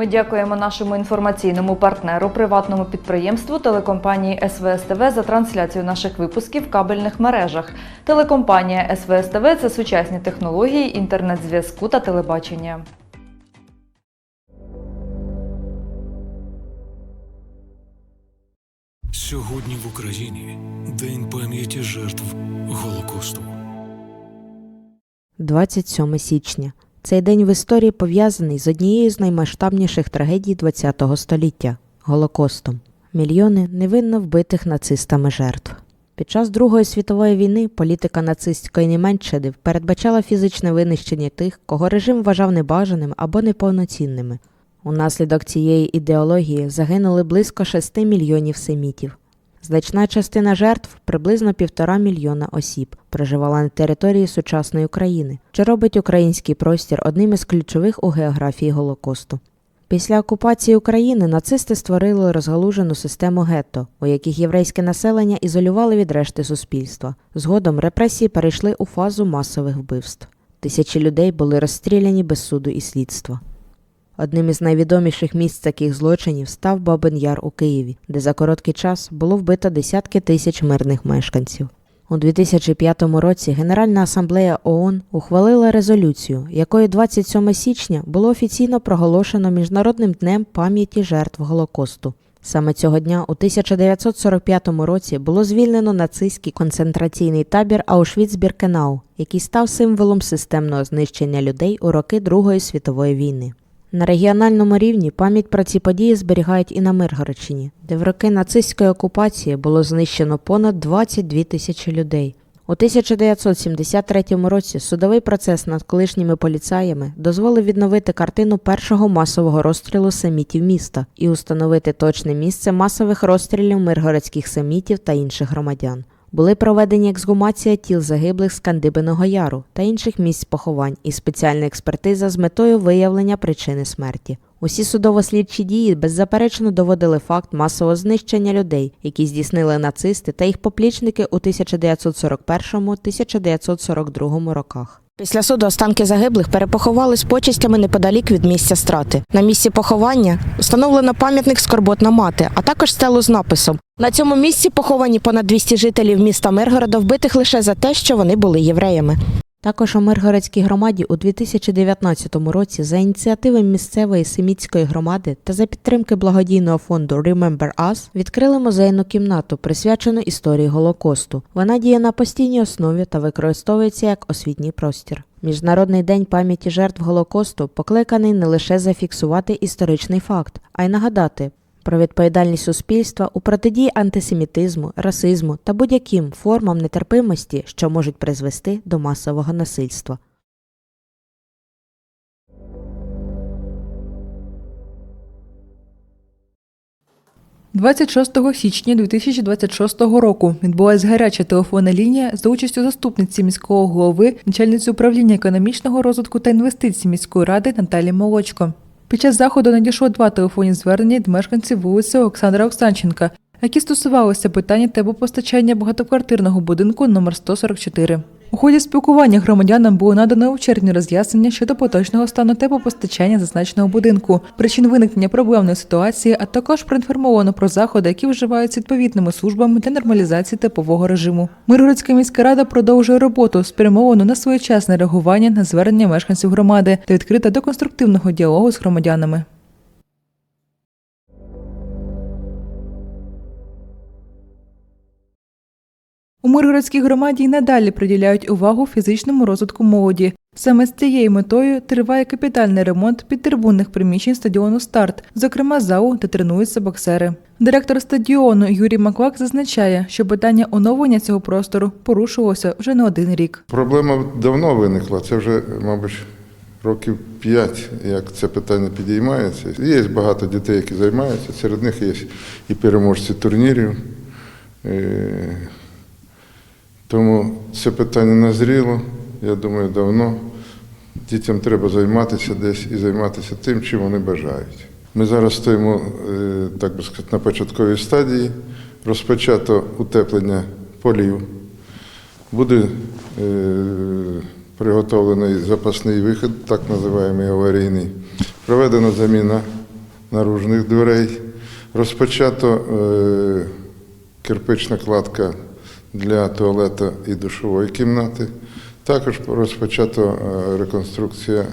Ми дякуємо нашому інформаційному партнеру, приватному підприємству телекомпанії СВСТВ за трансляцію наших випусків в кабельних мережах. Телекомпанія СВСТВ це сучасні технології інтернет-зв'язку та телебачення. Сьогодні в Україні День пам'яті жертв Голокосту. 27 січня. Цей день в історії пов'язаний з однією з наймасштабніших трагедій ХХ століття Голокостом. Мільйони невинно вбитих нацистами жертв. Під час Другої світової війни політика нацистської Німеччини передбачала фізичне винищення тих, кого режим вважав небажаним або неповноцінними. Унаслідок цієї ідеології загинули близько 6 мільйонів семітів. Значна частина жертв, приблизно півтора мільйона осіб, проживала на території сучасної України, що робить український простір одним із ключових у географії Голокосту. Після окупації України нацисти створили розгалужену систему гетто, у яких єврейське населення ізолювали від решти суспільства. Згодом репресії перейшли у фазу масових вбивств. Тисячі людей були розстріляні без суду і слідства. Одним із найвідоміших місць таких злочинів став Бабин Яр у Києві, де за короткий час було вбито десятки тисяч мирних мешканців. У 2005 році Генеральна асамблея ООН ухвалила резолюцію, якою 27 січня було офіційно проголошено Міжнародним днем пам'яті жертв Голокосту. Саме цього дня у 1945 році було звільнено нацистський концентраційний табір Аушвіц-Біркенау, який став символом системного знищення людей у роки Другої світової війни. На регіональному рівні пам'ять про ці події зберігають і на Миргородщині, де в роки нацистської окупації було знищено понад 22 тисячі людей. У 1973 році судовий процес над колишніми поліцаями дозволив відновити картину першого масового розстрілу семітів міста і установити точне місце масових розстрілів миргородських семітів та інших громадян. Були проведені ексгумація тіл загиблих з Кандибиного Яру та інших місць поховань і спеціальна експертиза з метою виявлення причини смерті. Усі судово-слідчі дії беззаперечно доводили факт масового знищення людей, які здійснили нацисти та їх поплічники у 1941-1942 роках. Після суду останки загиблих перепоховали з почестями неподалік від місця страти. На місці поховання встановлено пам'ятник скорботна мати, а також стелу з написом. На цьому місці поховані понад 200 жителів міста Миргорода, вбитих лише за те, що вони були євреями. Також у Миргородській громаді у 2019 році за ініціативи місцевої семітської громади та за підтримки благодійного фонду Remember Us відкрили музейну кімнату, присвячену історії Голокосту. Вона діє на постійній основі та використовується як освітній простір. Міжнародний день пам'яті жертв Голокосту покликаний не лише зафіксувати історичний факт, а й нагадати про відповідальність суспільства у протидії антисемітизму, расизму та будь-яким формам нетерпимості, що можуть призвести до масового насильства. – 26 січня 2026 року відбулася гаряча телефонна лінія за участю заступниці міського голови, начальниці управління економічного розвитку та інвестицій міської ради Наталі Молочко. Під час заходу надійшло два телефонні звернення від мешканців вулиці Олександра Оксанченка, які стосувалися питання теплопостачання багатоквартирного будинку номер 144. У ході спілкування громадянам було надано обширні роз'яснення щодо поточного стану теплопостачання зазначеного будинку, причин виникнення проблемної ситуації, а також проінформовано про заходи, які вживаються відповідними службами для нормалізації теплового режиму. Миргородська міська рада продовжує роботу, спрямовану на своєчасне реагування на звернення мешканців громади та відкрита до конструктивного діалогу з громадянами. У Миргородській громаді й надалі приділяють увагу фізичному розвитку молоді. Саме з цією метою триває капітальний ремонт підтрибунних приміщень стадіону Старт, зокрема залу, де тренуються боксери. Директор стадіону Юрій Маклак зазначає, що питання оновлення цього простору порушувалося вже не один рік. Проблема давно виникла. Це вже, мабуть, років п'ять, як це питання підіймається. Є багато дітей, які займаються. Серед них є і переможці турнірів. Тому це питання назріло, я думаю, давно. Дітям треба займатися десь і займатися тим, чим вони бажають. Ми зараз стоїмо, е, так би сказати, на початковій стадії. Розпочато утеплення полів. Буде е, приготовлений запасний вихід, так називаємо аварійний. Проведена заміна наружних дверей. Розпочато е, кирпична кладка для туалета і душової кімнати. Також розпочато е, реконструкція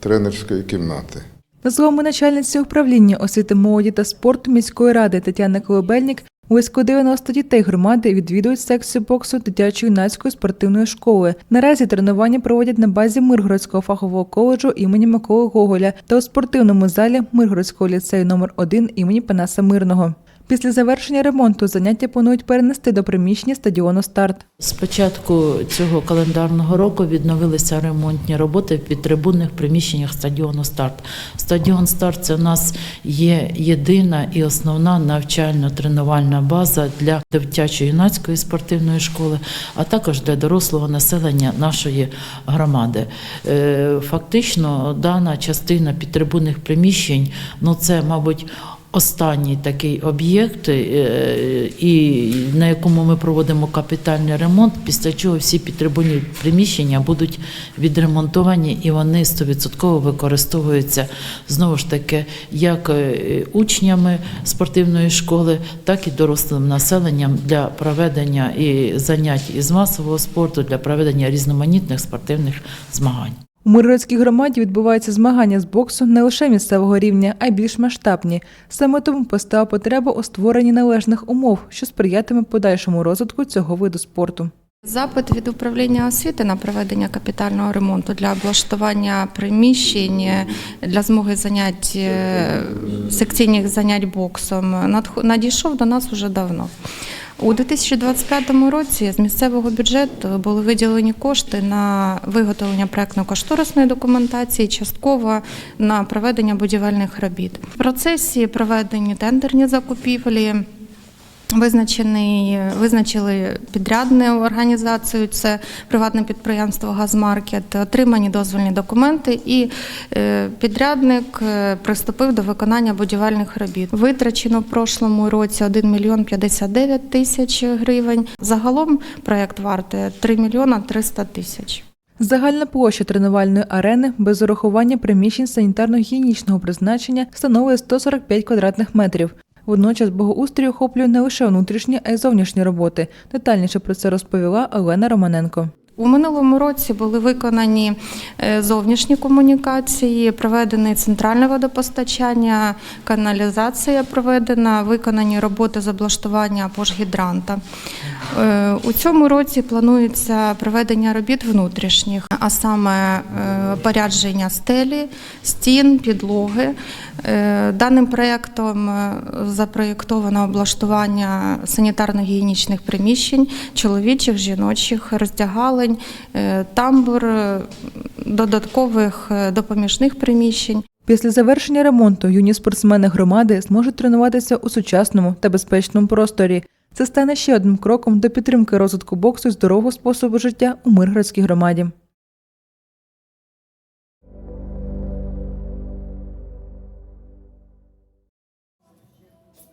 тренерської кімнати. За словами начальниці управління освіти молоді та спорту міської ради Тетяни Колобельник, близько 90 дітей громади відвідують секцію боксу дитячо-юнацької спортивної школи. Наразі тренування проводять на базі Миргородського фахового коледжу імені Миколи Гоголя та у спортивному залі Миргородського ліцею номер 1 імені Панаса Мирного. Після завершення ремонту заняття планують перенести до приміщення стадіону старт. З початку цього календарного року відновилися ремонтні роботи в підтрибунних приміщеннях стадіону Старт. Стадіон Старт це у нас є єдина і основна навчально-тренувальна база для дитячо-юнацької спортивної школи, а також для дорослого населення нашої громади. Е, Фактично, дана частина підтрибунних приміщень, ну це, мабуть, Останній такий об'єкт, е, і на якому ми проводимо капітальний ремонт, після чого всі підтрибунні приміщення будуть відремонтовані і вони 100% використовуються знову ж таки як е, учнями спортивної школи, так і дорослим населенням для проведення і занять із масового спорту, для проведення різноманітних спортивних змагань. У Миргородській громаді відбуваються змагання з боксу не лише місцевого рівня, а й більш масштабні. Саме тому постала потреба у створенні належних умов, що сприятиме подальшому розвитку цього виду спорту. Запит від управління освіти на проведення капітального ремонту для облаштування приміщень для змоги занять е, секційних занять боксом надійшов до нас уже давно. У 2025 році з місцевого бюджету були виділені кошти на виготовлення проектно-кошторисної документації, частково на проведення будівельних робіт. В процесі проведені тендерні закупівлі. Визначений, визначили підрядну організацію, це приватне підприємство Газмаркет, отримані дозвольні документи, і е, підрядник е, приступив до виконання будівельних робіт. Витрачено в прошлому році 1 мільйон 59 тисяч гривень. Загалом проєкт вартує 3 мільйона 300 тисяч. Загальна площа тренувальної арени без урахування приміщень санітарно-гігієнічного призначення становить 145 квадратних метрів. Водночас богоустрій охоплює не лише внутрішні, а й зовнішні роботи. Детальніше про це розповіла Олена Романенко. У минулому році були виконані е, зовнішні комунікації, проведене центральне водопостачання, каналізація проведена, виконані роботи з облаштування або ж Е, У цьому році планується проведення робіт внутрішніх, а саме е, порядження стелі, стін, підлоги. Е, Даним проєктом е, запроєктовано облаштування санітарно-гігієнічних приміщень, чоловічих, жіночих, роздягалень, е, тамбур, е, додаткових е, допоміжних приміщень. Після завершення ремонту юні спортсмени громади зможуть тренуватися у сучасному та безпечному просторі. Це стане ще одним кроком до підтримки розвитку боксу і здорового способу життя у Миргородській громаді.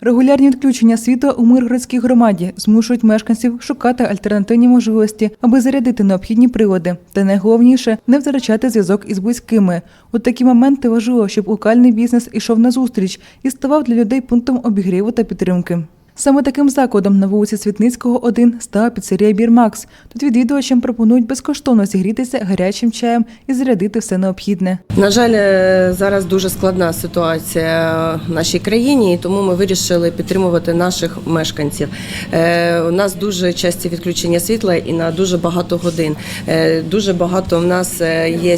Регулярні відключення світла у Миргородській громаді змушують мешканців шукати альтернативні можливості, аби зарядити необхідні прилади. Та найголовніше не втрачати зв'язок із близькими. У такі моменти важливо, щоб локальний бізнес ішов на зустріч і ставав для людей пунктом обігріву та підтримки. Саме таким закладом на вулиці Світницького 1 стала піцерія Бірмакс. Тут відвідувачам пропонують безкоштовно зігрітися гарячим чаєм і зарядити все необхідне. На жаль, е, зараз дуже складна ситуація в нашій країні, і тому ми вирішили підтримувати наших мешканців. Е, У нас дуже часті відключення світла і на дуже багато годин. Е, Дуже багато в нас є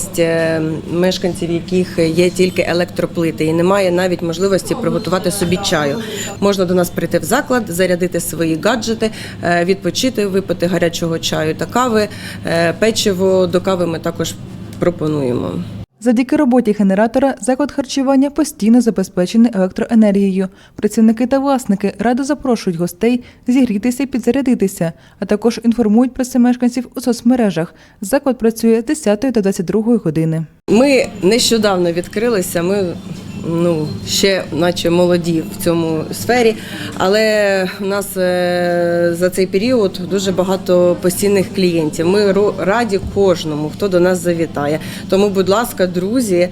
мешканців, яких є тільки електроплити, і немає навіть можливості приготувати собі чаю. Можна до нас прийти в заклад, зарядити свої гаджети, е, відпочити, випити гарячого чаю та кави. Е, Печиво до кави ми також пропонуємо. Завдяки роботі генератора заклад харчування постійно забезпечений електроенергією. Працівники та власники радо запрошують гостей зігрітися і підзарядитися, а також інформують про це мешканців у соцмережах. Заклад працює з 10 до 22 години. Ми нещодавно відкрилися. Ми ну, ще наче молоді в цьому сфері, але у нас е, за цей період дуже багато постійних клієнтів. Ми раді кожному, хто до нас завітає. Тому, будь ласка, друзі,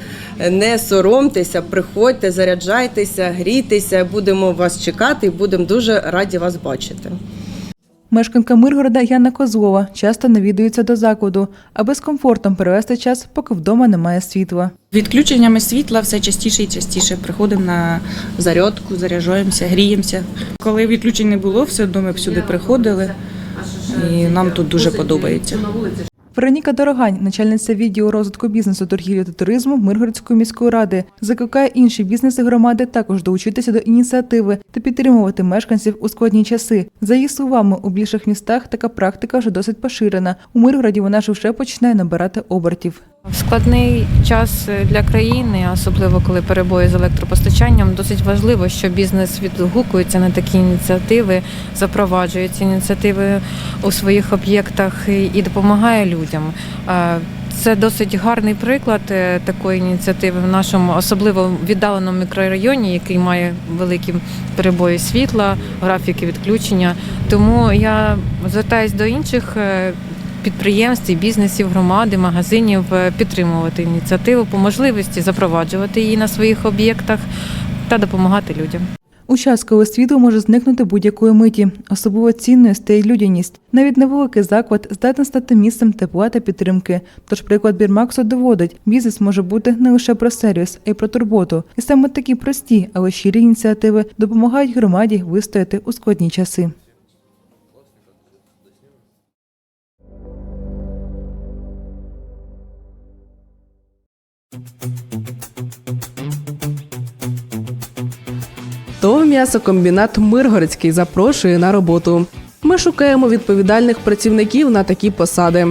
не соромтеся, приходьте, заряджайтеся, грійтеся, будемо вас чекати і будемо дуже раді вас бачити. Мешканка Миргорода Яна Козлова часто навідується до закладу, аби з комфортом перевести час, поки вдома немає світла. Відключеннями світла все частіше і частіше приходимо на зарядку, заряджаємося, гріємося. Коли відключень не було, все одно ми всюди приходили, і нам тут дуже подобається. Вероніка Дорогань, начальниця відділу розвитку бізнесу, торгівлі та туризму Миргородської міської ради, закликає інші бізнеси громади також долучитися до ініціативи та підтримувати мешканців у складні часи. За її словами, у більших містах така практика вже досить поширена. У Миргороді вона ж вже починає набирати обертів. Складний час для країни, особливо коли перебої з електропостачанням, досить важливо, що бізнес відгукується на такі ініціативи, запроваджує ці ініціативи у своїх об'єктах і допомагає людям. Е, Це досить гарний приклад е, такої ініціативи в нашому особливо віддаленому мікрорайоні, який має великі перебої світла, графіки відключення. Тому я звертаюся до інших е, підприємств, і бізнесів, громади, магазинів е, підтримувати ініціативу по можливості запроваджувати її на своїх об'єктах та допомагати людям. У час, може зникнути будь-якої миті, особливо цінною стає людяність. Навіть невеликий заклад здатен стати місцем тепла та підтримки. Тож приклад Бірмаксу доводить, бізнес може бути не лише про сервіс, а й про турботу. І саме такі прості, але щирі ініціативи допомагають громаді вистояти у складні часи. «М'ясокомбінат Миргородський запрошує на роботу. Ми шукаємо відповідальних працівників на такі посади: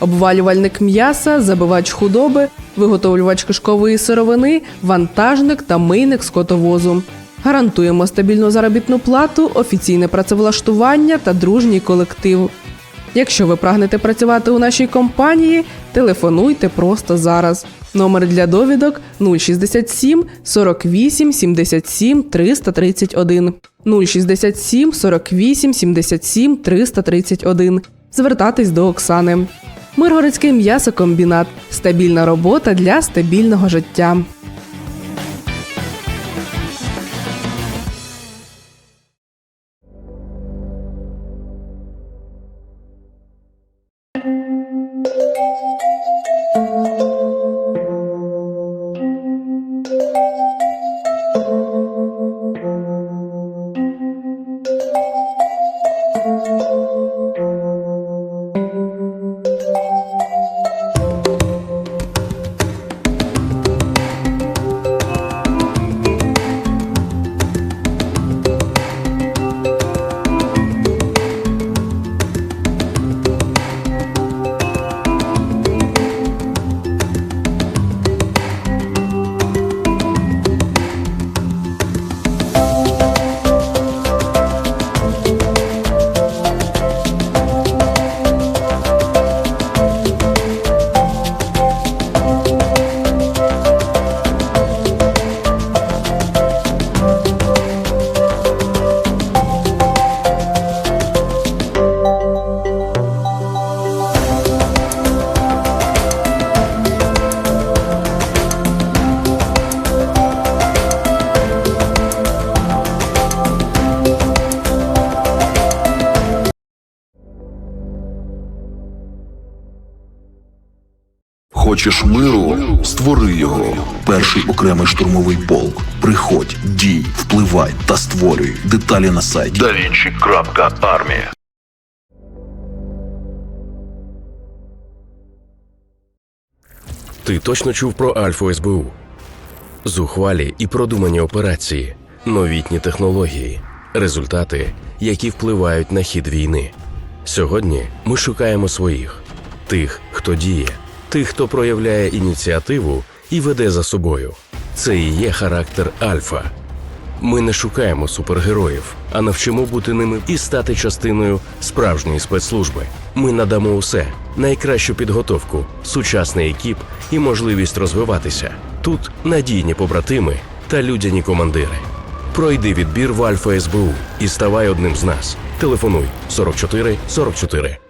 обвалювальник м'яса, забивач худоби, виготовлювач кишкової сировини, вантажник та мийник скотовозу. Гарантуємо стабільну заробітну плату, офіційне працевлаштування та дружній колектив. Якщо ви прагнете працювати у нашій компанії, телефонуйте просто зараз. Номер для довідок 067 48 77 331. 067 48 77 331. Звертатись до Оксани. Миргородський м'ясокомбінат. Стабільна робота для стабільного життя. Хочеш миру? Створи його. Перший окремий штурмовий полк. Приходь, дій, впливай та створюй. Деталі на сайті davinci.armia Ти точно чув про Альфу СБУ? Зухвалі і продумані операції, новітні технології, результати, які впливають на хід війни. Сьогодні ми шукаємо своїх тих, хто діє, тих, хто проявляє ініціативу і веде за собою. Це і є характер Альфа. Ми не шукаємо супергероїв, а навчимо бути ними і стати частиною справжньої спецслужби. Ми надамо усе найкращу підготовку, сучасний екіп і можливість розвиватися. Тут надійні побратими та людяні командири. Пройди відбір в Альфа СБУ і ставай одним з нас. Телефонуй 44 44.